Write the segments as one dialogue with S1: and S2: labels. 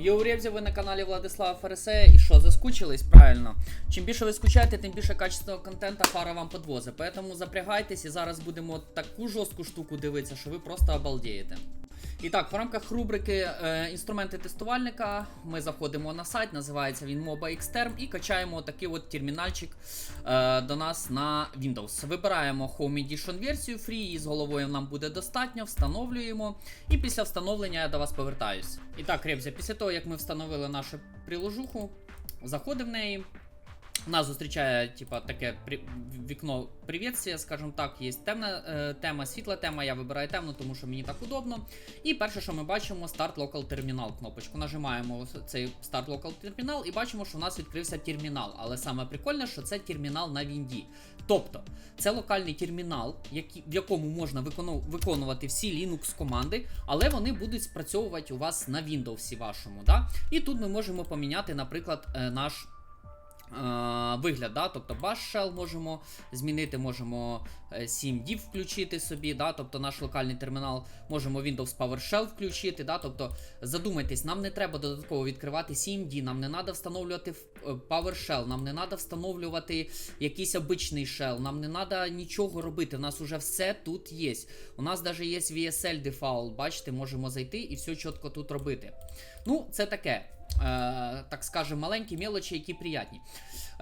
S1: Євребзі, ви на каналі Владислава Фарисея. І що, заскучились? Правильно. Чим більше ви скучаєте, тим більше качественного контента фара вам подвозить. Поэтому запрягайтесь і зараз будемо таку жорстку штуку дивитися, що ви просто обалдієте. І так, в рамках рубрики е, інструменти тестувальника ми заходимо на сайт, називається він MOBA Xterm, і качаємо такий от термінальчик е, до нас на Windows. Вибираємо Home Edition версію Free, її з головою нам буде достатньо, встановлюємо. І після встановлення я до вас повертаюсь. І так, Ребзя, після того, як ми встановили нашу приложуху, заходимо в неї. Нас зустрічає типа таке при... вікно привітствия, скажімо так, є темна е, тема, світла тема. Я вибираю темну, тому що мені так удобно. І перше, що ми бачимо, Start Local Terminal кнопочку. Нажимаємо цей Start Local Terminal і бачимо, що у нас відкрився термінал. Але саме прикольне, що це термінал на Вінді. Тобто, це локальний термінал, який, в якому можна викону- виконувати всі Linux команди, але вони будуть спрацьовувати у вас на Windows вашому. Да? І тут ми можемо поміняти, наприклад, е, наш. Е, вигляд, да? тобто Bash Shell можемо змінити, можемо е, 7div включити собі, да? тобто наш локальний термінал, можемо Windows PowerShell включити. Да? Тобто задумайтесь, нам не треба додатково відкривати 7D, нам не треба встановлювати е, PowerShell, нам не треба встановлювати якийсь обичний shell, нам не треба нічого робити. У нас уже все тут є. У нас навіть є VSL default, бачите, можемо зайти і все чітко тут робити. Ну, це таке. Е, так скажем, маленькі мелочі, які приятні.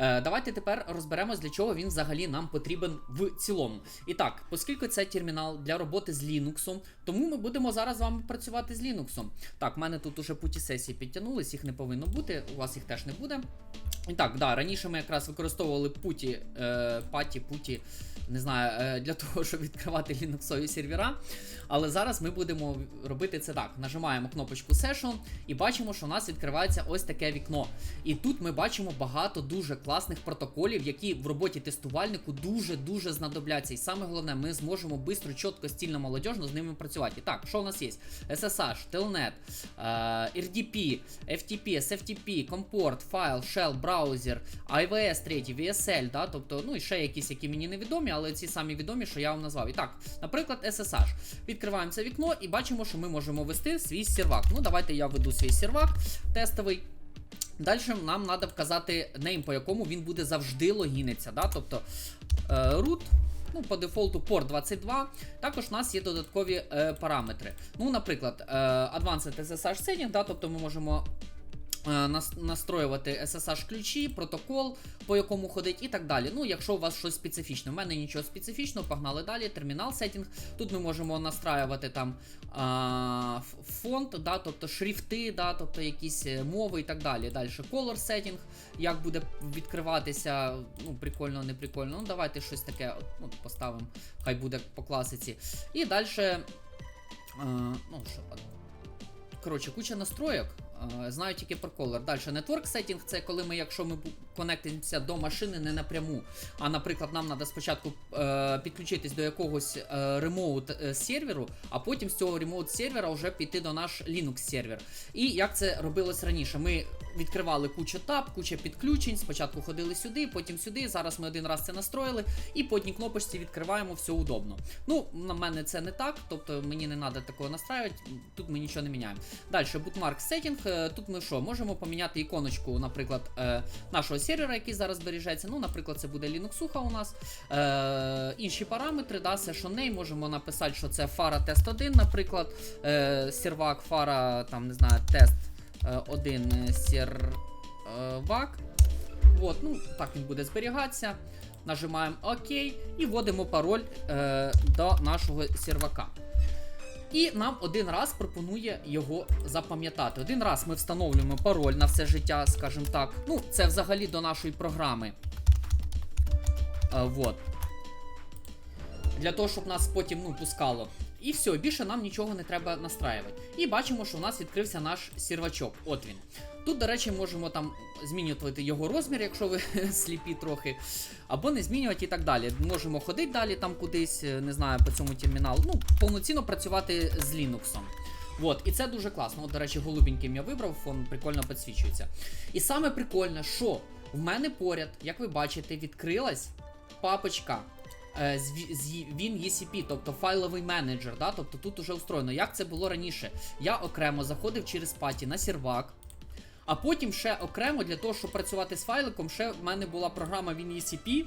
S1: Е, давайте тепер розберемось, для чого він взагалі нам потрібен в цілому. І так, оскільки це термінал для роботи з Linux, тому ми будемо зараз з вами працювати з Linux. Так, в мене тут уже путі сесії підтягнулись, їх не повинно бути, у вас їх теж не буде. І так, да, раніше ми якраз використовували путі, е, паті, путі, не знаю, е, для того, щоб відкривати лінуксові сервера. Але зараз ми будемо робити це так. Нажимаємо кнопочку Session і бачимо, що у нас відкривається ось таке вікно. І тут ми бачимо багато дуже класних протоколів, які в роботі тестувальнику дуже-дуже знадобляться. І саме головне, ми зможемо швидко, чітко, стільно, молодіжно з ними працювати. І так, що у нас є? SSH, Telnet, е, RDP, FTP, SFTP, Comport, File, Shell, Browser, IVS 3, VSL, да? тобто, ну і ще якісь, які мені невідомі, але ці самі відомі, що я вам назвав. І так, наприклад, SSH. Відкриваємо це вікно і бачимо, що ми можемо ввести свій сервак. Ну, давайте я введу свій сервак тестовий. Далі нам треба вказати нейм, по якому він буде завжди логіниться. Да? Тобто е, root, ну, по дефолту port 22. Також у нас є додаткові е, параметри. Ну, наприклад, е, Advanced SSH Setting, да? тобто ми можемо настроювати SSH ключі, протокол, по якому ходить, і так далі. Ну, якщо у вас щось специфічне. У мене нічого специфічного, погнали далі. Термінал сеттінг. Тут ми можемо настраювати там а, фонд, да, тобто шрифти, да, тобто якісь е, мови і так далі. Далі color setting, як буде відкриватися. Ну, прикольно, не прикольно. Ну, давайте щось таке ну, поставимо, хай буде по класиці. І далі. ну, що, Коротше, куча настроєк. Е, Знаю тільки про колор. Далі Network Setting це коли ми, якщо ми конектимося до машини не напряму. А наприклад, нам треба спочатку е, підключитись до якогось е, ремоут е, а потім з цього ремоут сервера вже піти до наш Linux сервер. І як це робилось раніше? Ми відкривали кучу таб, куча підключень. Спочатку ходили сюди, потім сюди. Зараз ми один раз це настроїли, і по одній кнопочці відкриваємо все удобно. Ну, на мене це не так, тобто мені не треба такого настраювати, тут ми нічого не міняємо. Далі, bookmark setting. Е, Тут ми що, можемо поміняти іконочку, наприклад, е, нашого сервера, який зараз зберігається. Ну, наприклад, це буде Linux у нас. Е, інші параметри, да, session можемо написати, що це фара тест 1, наприклад. Е, сервак, фара, там, не знаю, тест 1 сервак. От, ну, так він буде зберігатися. Нажимаємо ОК і вводимо пароль е, до нашого сервака. І нам один раз пропонує його запам'ятати. Один раз ми встановлюємо пароль на все життя, скажімо так. Ну, це взагалі до нашої програми. Е, вот. Для того, щоб нас потім ну, пускало. І все, більше нам нічого не треба настраювати. І бачимо, що у нас відкрився наш сервачок. От він. Тут, до речі, можемо там змінювати його розмір, якщо ви сліпі трохи, або не змінювати і так далі. Можемо ходити далі там кудись, е, не знаю, по цьому терміналу. Ну, повноцінно працювати з Linux. От, і це дуже класно. От, до речі, голубеньким я вибрав, фон прикольно підсвічується. І саме прикольне, що в мене поряд, як ви бачите, відкрилась папочка е, з, Ві- з WinECP, тобто файловий менеджер. Да? Тобто тут уже устроєно. Як це було раніше? Я окремо заходив через паті на сервак. А потім ще окремо для того, щоб працювати з файликом, ще в мене була програма WinECP.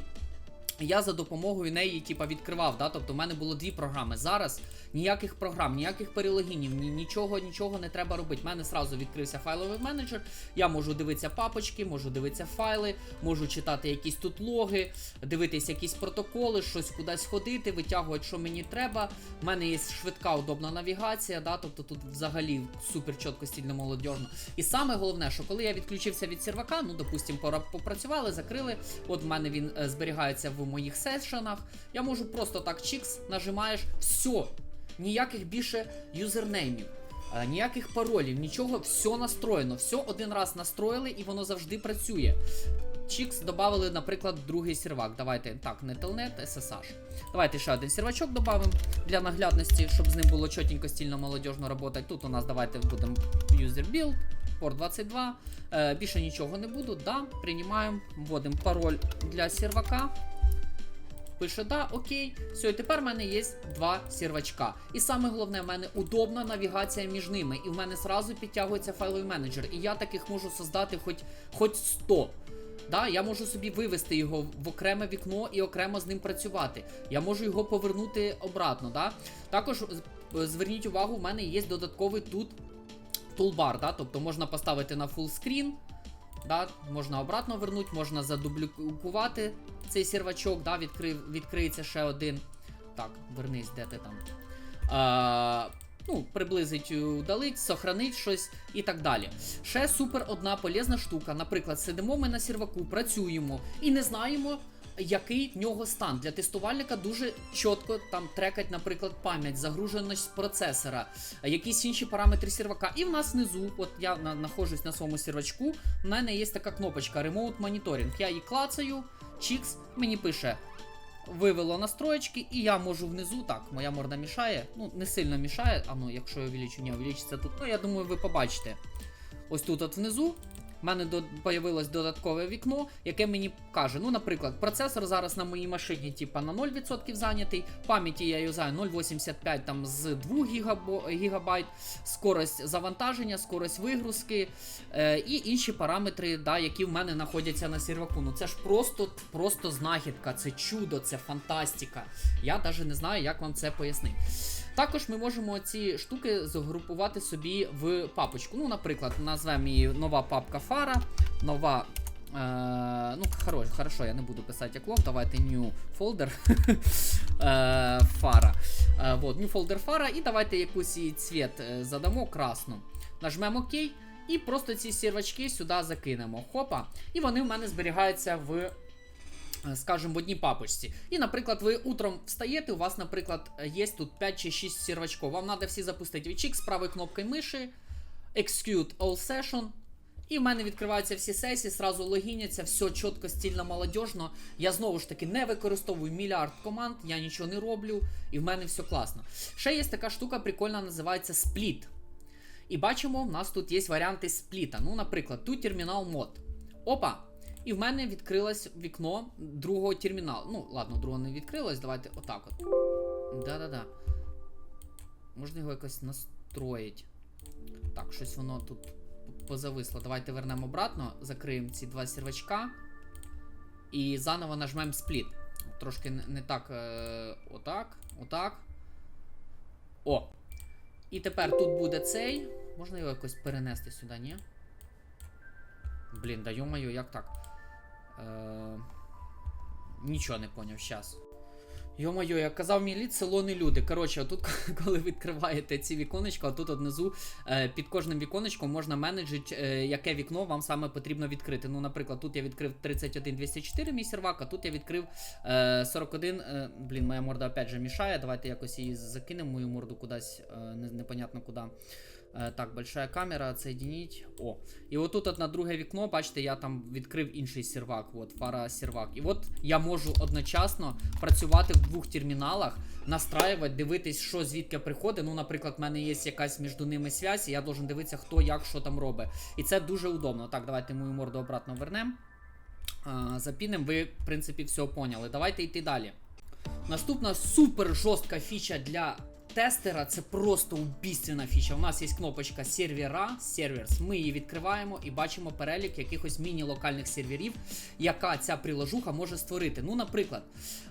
S1: Я за допомогою неї, типа, відкривав, да? тобто в мене було дві програми. Зараз ніяких програм, ніяких перелогінів, ні, нічого, нічого не треба робити. У мене сразу відкрився файловий менеджер. Я можу дивитися папочки, можу дивитися файли, можу читати якісь тут логи, дивитись якісь протоколи, щось кудись ходити, витягувати, що мені треба. У мене є швидка, удобна навігація, да? тобто тут взагалі супер чітко стільно молодіжно. І саме головне, що коли я відключився від сервака, ну допустим, попрацювали, закрили. От в мене він е, зберігається в моїх сешенах. Я можу просто так чікс, нажимаєш, все. Ніяких більше юзернеймів, е, ніяких паролів, нічого, все настроєно. Все один раз настроїли і воно завжди працює. Чікс додали, наприклад, другий сервак. Давайте так, не Telnet, SSH. Давайте ще один сервачок додамо для наглядності, щоб з ним було чотенько, стільно молодіжно працювати. Тут у нас давайте будемо user build, port 22. Е, більше нічого не буду. Да, приймаємо, вводимо пароль для сервака. Пише, да, окей. Все, і тепер в мене є два сервачка. І саме головне, в мене удобна навігація між ними. І в мене зразу підтягується файловий менеджер. І я таких можу создати хоч, хоч 100. Да, я можу собі вивести його в окреме вікно і окремо з ним працювати. Я можу його повернути обратно. Да? Також зверніть увагу, в мене є додатковий тут тулбар, да? тобто можна поставити на фулскрін, да? можна обратно вернути, можна задублікувати цей сервачок, да? Відкрив, відкриється ще один. Так, вернись, де ти там. А, ну, приблизить, удалить, сохранить щось і так далі. Ще супер одна полезна штука. Наприклад, сидимо ми на серваку, працюємо і не знаємо. Який в нього стан для тестувальника дуже чітко там трекать, наприклад, пам'ять, загруженість процесора, якісь інші параметри сервака. І в нас внизу, от я на, нахожусь на своєму сервачку, в мене є така кнопочка Remote Monitoring. Я її клацаю, чікс, мені пише. Вивело настроєчки, і я можу внизу, так, моя морда мішає, ну не сильно мішає, а ну якщо я увеличу, не увеличиться тут, ну я думаю, ви побачите. Ось тут от внизу в мене до, появилось додаткове вікно, яке мені каже: ну, наприклад, процесор зараз на моїй машині, типа на 0% зайнятий, пам'яті я юзаю 0,85 там з 2 гігабо, гігабайт, скорость завантаження, скорость вигрузки е, і інші параметри, да, які в мене знаходяться на серваку. Ну це ж просто, просто знахідка, це чудо, це фантастика. Я навіть не знаю, як вам це пояснити. Також ми можемо ці штуки загрупувати собі в папочку. Ну, наприклад, назвемо її нова папка фара, нова. Е, ну, хорошо, хорошо, я не буду писати як лов, давайте new folder е, фара. Е, вот, new folder фара, і давайте якийсь її цвіт е, задамо красну. Нажмемо ОК. І просто ці сервачки сюди закинемо. Хопа. І вони в мене зберігаються в скажімо, в одній папочці. І, наприклад, ви утром встаєте, у вас, наприклад, є тут 5 чи 6 сервачков. Вам треба всі запустити відчик з правою кнопкою миші, Execute All Session. І в мене відкриваються всі сесії, сразу логіняться, все чітко, стільно, молодіжно. Я знову ж таки не використовую мільярд команд, я нічого не роблю, і в мене все класно. Ще є така штука прикольна, називається Split. І бачимо, в нас тут є варіанти спліта. Ну, наприклад, тут термінал мод. Опа! І в мене відкрилось вікно другого терміналу. Ну, ладно, другого не відкрилось, давайте отак от. Да-да-да. Можна його якось настроїть. Так, щось воно тут позависло. Давайте вернемо обратно, закриємо ці два сервачка. І заново нажмемо спліт. Трошки не, так. Е, отак, отак. О! І тепер тут буде цей. Можна його якось перенести сюди, ні? Блін, да йо-моє, як так? Е... Нічого не поняв, щас. Йо-моє, як казав мій лід, село не люди. Коротше, тут, коли відкриваєте ці віконечка, тут от внизу е, під кожним віконечком можна менеджити, е, яке вікно вам саме потрібно відкрити. Ну, наприклад, тут я відкрив 31204 мій сервак, а тут я відкрив е, 41. Е, блін, моя морда опять же мішає. Давайте якось її закинемо, мою морду кудись, непонятно куди. Е, Так, большая камера, отсоединить. О. І отут от на друге вікно, бачите, я там відкрив інший сервак, от, фара сервак. І от я можу одночасно працювати в двох терміналах, настраювати, дивитись, що звідки приходить. Ну, наприклад, в мене є якась між ними связь, і я должен дивитися, хто як що там робить. І це дуже удобно. Так, давайте мою морду обратно вернемо. Запінем, ви, в принципі, все поняли. Давайте йти далі. Наступна супер жорстка фіча для тестера це просто убійственна фіча. У нас є кнопочка сервера, серверс. Ми її відкриваємо і бачимо перелік якихось міні-локальних серверів, яка ця приложуха може створити. Ну, наприклад,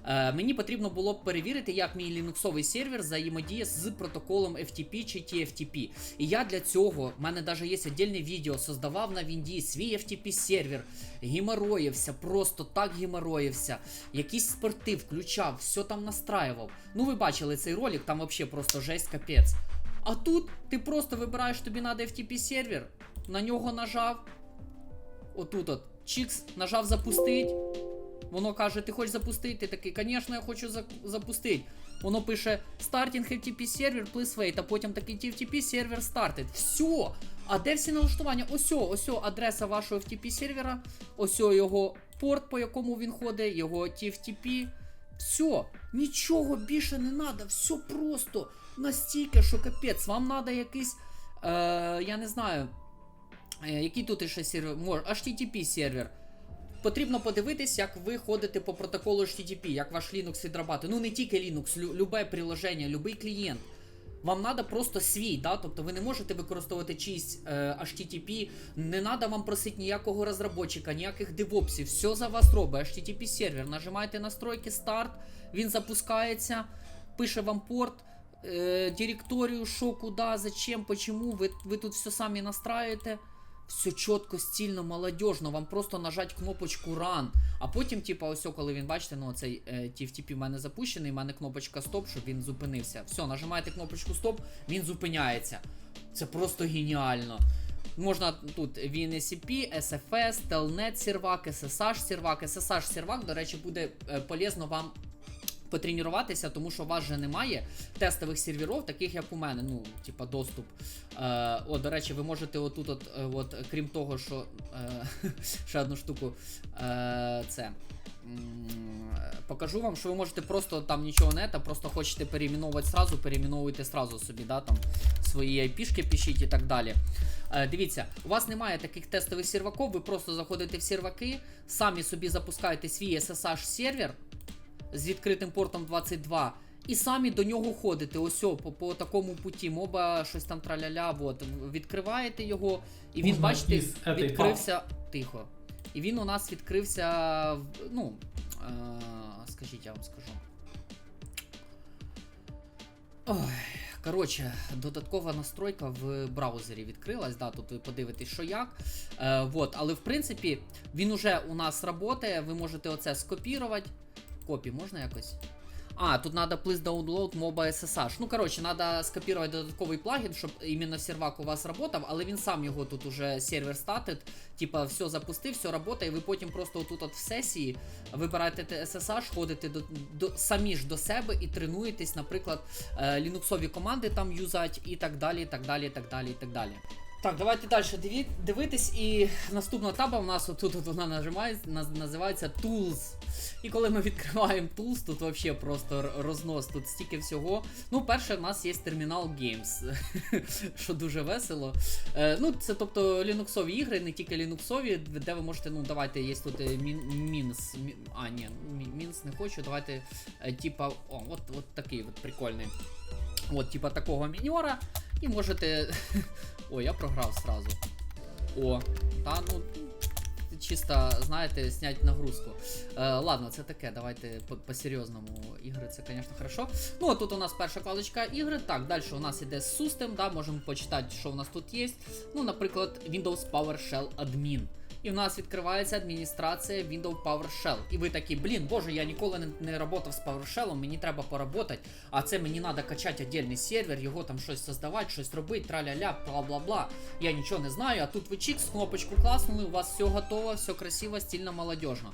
S1: е, мені потрібно було б перевірити, як мій лінуксовий сервер взаємодіє з протоколом FTP чи TFTP. І я для цього, в мене навіть є віддільне відео, создавав на Вінді свій FTP сервер, геморроївся, просто так геморроївся. Якісь спорти включав, все там настраював. Ну, ви бачили цей ролик, там взагалі просто жесть капець. А тут ти просто вибираєш, тобі надо FTP сервер, на нього нажав. Отут от. Чікс, нажав запустить. Воно каже, ти хочеш запустити? Ти такий, звісно, я хочу запустити. Воно пише Starting FTP сервер, please wait, а потім такий FTP сервер started. Все. А де всі налаштування? Ось, ось адреса вашого FTP сервера, ось його порт, по якому він ходить, його TFTP. Все, нічого більше не треба, все просто настільки, що капець. Вам треба якийсь, е, я не знаю, е, який тут ще сервер, може, HTTP сервер. Потрібно подивитись, як ви ходите по протоколу HTTP, як ваш Linux відрабатує. Ну не тільки Linux, лю- любе приложення, любий клієнт. Вам треба просто свій, да? тобто ви не можете використовувати чийсь е, HTTP, не треба вам просити ніякого розробника, ніяких девопсів, все за вас робить. HTTP сервер, нажимаєте настройки старт, він запускається, пише вам порт, е, директорію, що, куди, зачем, почему, ви, ви тут все самі настраюєте. Все чітко, стільно, молодіжно, вам просто нажать кнопочку Run. А потім, типа, ось коли він бачите, ну цей е, TFTP в мене запущений, в мене кнопочка стоп, щоб він зупинився. Все, нажимаєте кнопочку стоп, він зупиняється. Це просто геніально. Можна тут VNSCP, SFS, Telnet сервак, SSH сервак. SSH сервак, до речі, буде е, полезно вам потренуватися, тому що у вас же немає тестових серверів, таких як у мене. Ну, типа доступ. Е, о, до речі, ви можете отут, от, е, от, крім того, що е, ще одну штуку. Е, це. Покажу вам, що ви можете просто там нічого не та просто хочете перейменовувати сразу, перейменовуйте сразу собі, да, там свої IP-шки пишіть і так далі. Е, дивіться, у вас немає таких тестових серваків, ви просто заходите в серваки, самі собі запускаєте свій SSH сервер з відкритим портом 22. І самі до нього ходите, ось о, по, по такому путі, моба щось там траляля, от, відкриваєте його, і він,
S2: Можна
S1: бачите, відкрився. Тихо. І він у нас відкрився. Ну, е, скажіть, я вам скажу. Ой, коротше, додаткова настройка в браузері відкрилась. Да, тут ви подивитесь, що як. Е, вот, але в принципі він уже у нас працює. Ви можете оце скопірувати. Копі можна якось? А, тут надо please download MOBA SSH. Ну, коротше, надо скопірувати додатковий плагін, щоб іменно сервак у вас работав, але він сам його тут уже сервер статить. Типа, все запустив, все працює, і ви потім просто отут от в сесії вибираєте SSH, ходите до, до, самі ж до себе і тренуєтесь, наприклад, е, лінуксові команди там юзать і так далі, і так далі, і так далі, і так далі. Так, давайте далі дивитись. І наступна таба у нас отут от вона нажимається, називається Tools. І коли ми відкриваємо Tools, тут взагалі просто рознос, тут стільки всього. Ну, перше, в нас є термінал Games, що дуже весело. Е, ну, це тобто лінуксові ігри, не тільки лінуксові, де ви можете, ну, давайте, є тут е, мін, мінс. а, ні, мінс не хочу, давайте, е, типа, о, от, от такий от прикольний. От, типа такого міньора. І можете. О, я програв сразу. О, та ну. Чисто, знаєте, снять нагрузку. Е, ладно, це таке, давайте по- по-серйозному. Ігри, це, звісно, хорошо. Ну, а тут у нас перша кладочка ігри. Так, далі у нас іде System, да, можемо почитати, що у нас тут є. Ну, наприклад, Windows PowerShell Admin. І в нас відкривається адміністрація Windows PowerShell. І ви такі, блін, боже, я ніколи не, не працював з PowerShell, мені треба поработати, а це мені треба качати віддільний сервер, його там щось создавати, щось робити, траля-ля, бла-бла-бла. Я нічого не знаю, а тут ви чікс, кнопочку класнули, у вас все готово, все красиво, стильно, молодежно.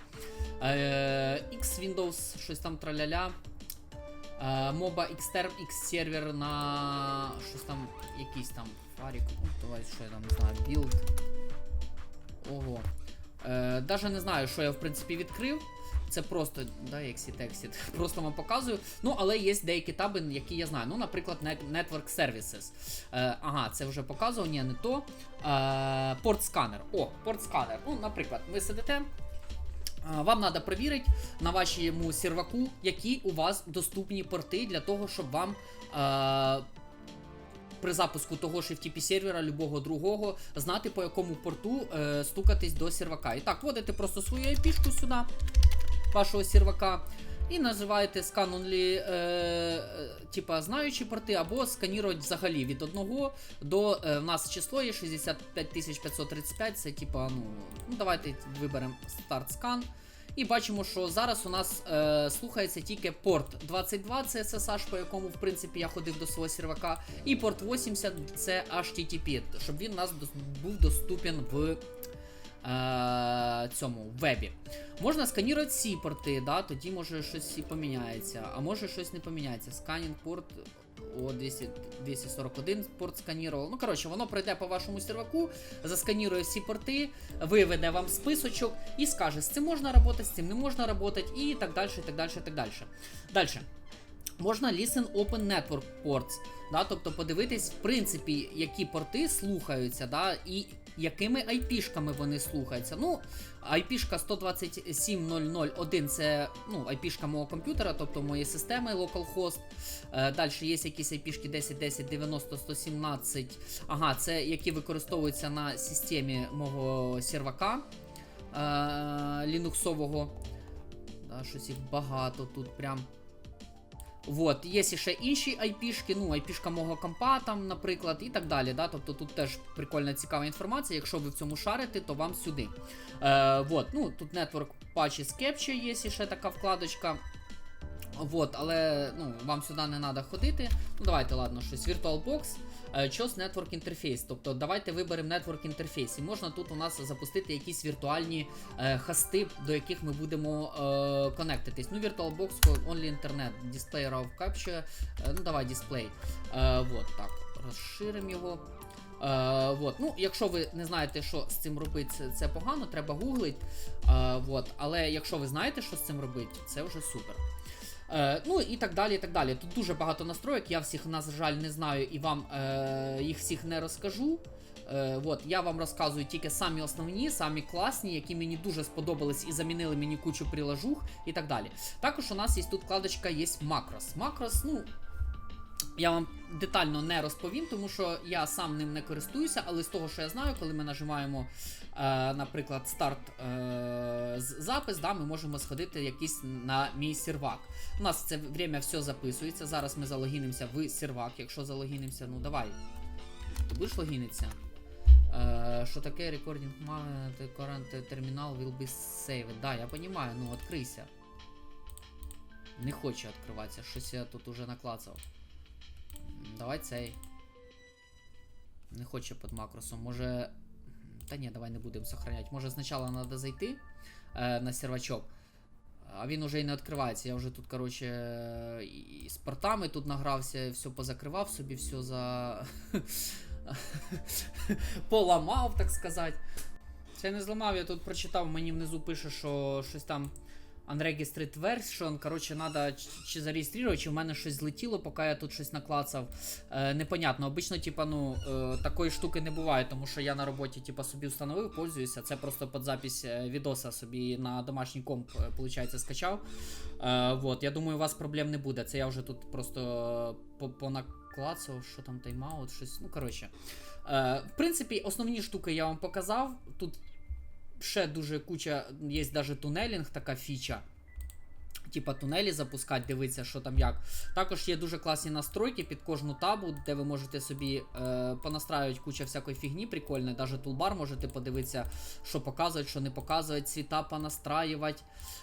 S1: Е, X Windows, щось там траля-ля. Е, MOBA Xterm X сервер на щось там, якийсь там фарік. Давай, що я там не знаю, білд. Ого. Е, Даже не знаю, що я в принципі відкрив. Це просто, да, exit, exit. Просто вам показую. Ну, але є деякі таби, які я знаю. Ну, наприклад, Network Services. Е, ага, це вже показував, ні, не то. Е, порт сканер. О, порт сканер. Ну, наприклад, ви сидите. Вам треба перевірити на вашому серваку, які у вас доступні порти для того, щоб вам е, при запуску того ж FTP сервера, любого другого, знати по якому порту е, стукатись до сервака. І так, вводите просто свою IP-шку сюди, вашого сервака. І називаєте scan only, е, е, типа знаючі порти, або сканірувати взагалі від 1 до е, в нас число є 65535, це типа, ну, ну давайте виберемо Start Scan. І бачимо, що зараз у нас е, слухається тільки порт 22, це SSH, по якому, в принципі, я ходив до свого сервака, і порт 80 це HTTP, щоб він у нас був доступен в е, цьому вебі. Можна сканувати всі порти, да, тоді може щось і поміняється, а може щось не поміняється. Сканінг порт о 200, 241 порт сканірував. Ну, коротше, воно пройде по вашому серваку, засканірує всі порти, виведе вам списочок і скаже, з цим можна працювати, з цим не можна працювати, і так далі, і так далі, і так далі. Далі. Можна listen open network ports, да, тобто подивитись, в принципі, які порти слухаються, да, і якими IP-шками вони слухаються. Ну, IP-шка 127.0.0.1 це ну, IP-шка мого комп'ютера, тобто моєї системи localhost. Е, Далі є якісь IP-шки 10, 10, 90, 117. Ага, це які використовуються на системі мого сервака е, лінуксового. Да, щось їх багато тут прям. Вот, є ще інші IP-шки, ну, IP-шка мого компа, там, наприклад, і так далі. Да? Тобто тут теж прикольна цікава інформація. Якщо ви в цьому шарите, то вам сюди. Е, вот, ну, тут Network Patches Capture є ще така вкладочка. Вот, але ну, вам сюди не треба ходити. Ну, давайте, ладно, щось. VirtualBox, е, Chose Network Interface. Тобто давайте виберемо Network Interface. І можна тут у нас запустити якісь віртуальні е, хости, до яких ми будемо е, конектитись. Ну, VirtualBox, Only Internet, Display RAW Capture. Е, ну, давай Display. Е, вот, так, розширимо його. Е, вот. Ну, якщо ви не знаєте, що з цим робити, це, це погано, треба гуглить. Е, вот. Але якщо ви знаєте, що з цим робити, це вже супер. Е, ну і так далі. і так далі. Тут дуже багато настроєк, я всіх, на жаль, не знаю і вам е, їх всіх не розкажу. Е, от, я вам розказую тільки самі основні, самі класні, які мені дуже сподобались і замінили мені кучу прилажух і так далі. Також у нас є тут вкладочка є макрос. Макрос, ну. Я вам детально не розповім, тому що я сам ним не користуюся, але з того, що я знаю, коли ми нажимаємо, наприклад, старт е, запис, да, ми можемо сходити якийсь на мій сервак. У нас це время все записується. Зараз ми залогінимося в сервак. Якщо залогінимося, ну давай. Ти будеш логінитися? Е, що таке recording current terminal will be saved? Да, я розумію, ну відкрийся. Не хоче відкриватися, щось я тут уже наклацав. Давай цей. Не хоче під макросом. Може. Та ні, давай не будемо сохранять. Може спочатку треба зайти е, на сервачок. А він уже і не відкривається. Я вже тут, коротше, і з портами тут награвся, все позакривав собі, все за. поламав, так сказати. Це не зламав, я тут прочитав, мені внизу пише, що щось там unregistered version. Коротше, треба чи зареєструвати, чи в мене щось злетіло, поки я тут щось наклацав. Е, непонятно. Обично, типа, ну, е, такої штуки не буває, тому що я на роботі, типа, собі встановив, пользуюся. Це просто під запись е, відоса собі на домашній комп, е, получається, скачав. Е, вот, я думаю, у вас проблем не буде. Це я вже тут просто понаклацав, що там тайм-аут, щось. Ну, коротше. Е, в принципі, основні штуки я вам показав. Тут ще дуже куча, є навіть тунелінг, така фіча. Типа тунелі запускати, дивитися, що там як. Також є дуже класні настройки під кожну табу, де ви можете собі е, понастраювати куча всякої фігні прикольної. Навіть тулбар можете подивитися, що показують, що не показують, цвіта понастраювати,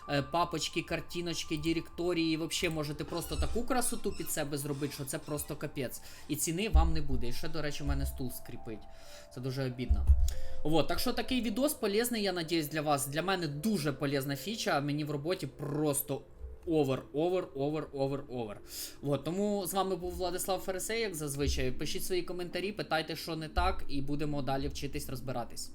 S1: е, папочки, картиночки, директорії. Взагалі можете просто таку красоту під себе зробити, що це просто капець. І ціни вам не буде. І ще, до речі, у мене стул скріпить. Це дуже обідно. Вот, так що такий відос полезний, я надіюсь, для вас. Для мене дуже полезна фіча. Мені в роботі просто овер, овер, овер, овер, овер. От, тому з вами був Владислав Фересей, як зазвичай. Пишіть свої коментарі, питайте, що не так, і будемо далі вчитись розбиратись.